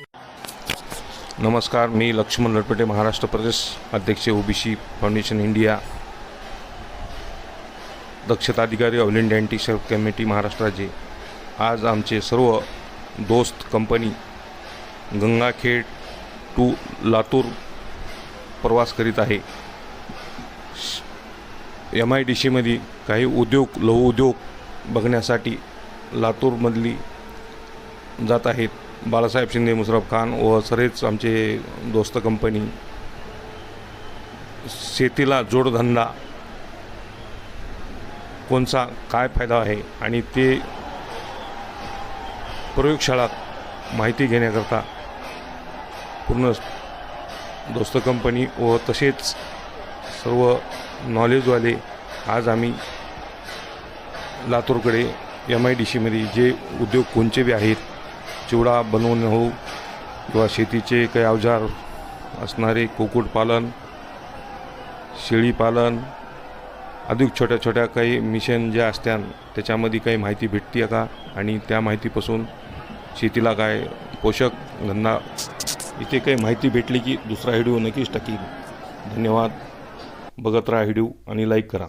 नमस्कार मी लक्ष्मण लटपटे महाराष्ट्र प्रदेश अध्यक्ष ओबीसी फाउंडेशन इंडिया. दक्षता अधिकारी ऑल इंडिया अँटी शर्फ कमिटी महाराष्ट्राचे आज आमचे सर्व दोस्त कंपनी गंगाखेड टू लातूर प्रवास करीत आहे. एम आय डी सीमध्ये काही उद्योग लघु उद्योग बघण्यासाठी लातूरमधली जात आहेत. बाळासाहेब शिंदे मुश्रफ खान व सरेच आमचे दोस्त कंपनी शेतीला जोडधंदा कोणचा काय फायदा आहे आणि ते प्रयोगशाळात माहिती घेण्याकरता पूर्ण दोस्त कंपनी व तसेच सर्व नॉलेजवाले आज आम्ही लातूरकडे एम आय डी सीमध्ये जे उद्योग कोणचे बी आहेत चिवडा बनवून हो किंवा शेतीचे काही अवजार असणारे कुक्कुटपालन शेळीपालन अधिक छोट्या छोट्या काही मिशन ज्या असत्या त्याच्यामध्ये काही माहिती भेटते का आणि त्या माहितीपासून शेतीला काय पोषक धंदा इथे काही माहिती भेटली की दुसरा व्हिडिओ नक्कीच टाकील धन्यवाद. बघत राहा व्हिडिओ आणि लाईक करा.